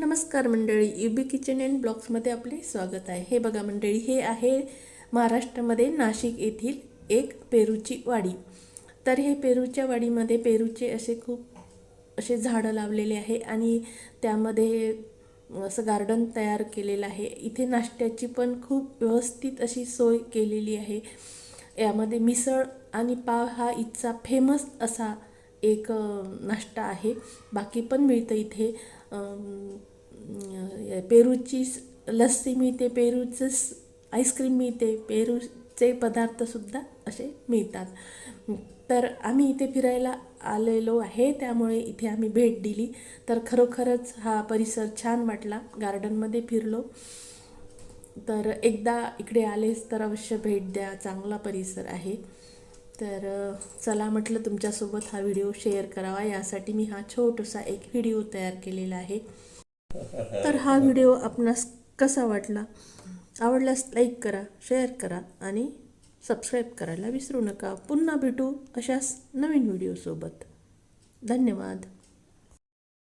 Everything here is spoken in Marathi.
नमस्कार मंडळी यू बी किचन अँड ब्लॉग्समध्ये आपले स्वागत आहे. हे बघा मंडळी हे आहे महाराष्ट्रामध्ये नाशिक येथील एक पेरूची वाडी. तर हे पेरूच्या वाडीमध्ये पेरूचे असे खूप असे झाडं लावलेले आहे आणि त्यामध्ये असं गार्डन तयार केलेलं आहे. इथे नाश्त्याची पण खूप व्यवस्थित अशी सोय केलेली आहे. यामध्ये मिसळ आणि पाव हा इथचा फेमस असा एक नाश्ता आहे. बाकी पण मिळतं इथे. पेरूची लस्सी मिळते पेरूचं आईस्क्रीम मिळते पेरूचे पदार्थसुद्धा असे मिळतात. तर आम्ही इथे फिरायला आलेलो आहे त्यामुळे इथे आम्ही भेट दिली. तर खरोखरच हा परिसर छान वाटला. गार्डनमध्ये फिरलो. तर एकदा इकडे आलेच तर अवश्य भेट द्या. चांगला परिसर आहे. तर चला म्हटलं तुमच्यासोबत हा व्हिडिओ शेअर करावा. यासाठी मी हा छोटासा एक व्हिडिओ तयार केलेला आहे. तर हा व्हिडिओ आपणास कसा वाटला? आवडल्यास लाईक करा शेअर करा आणि सबस्क्राईब करायला विसरू नका. पुन्हा भेटू अशाच नवीन व्हिडिओसोबत. धन्यवाद.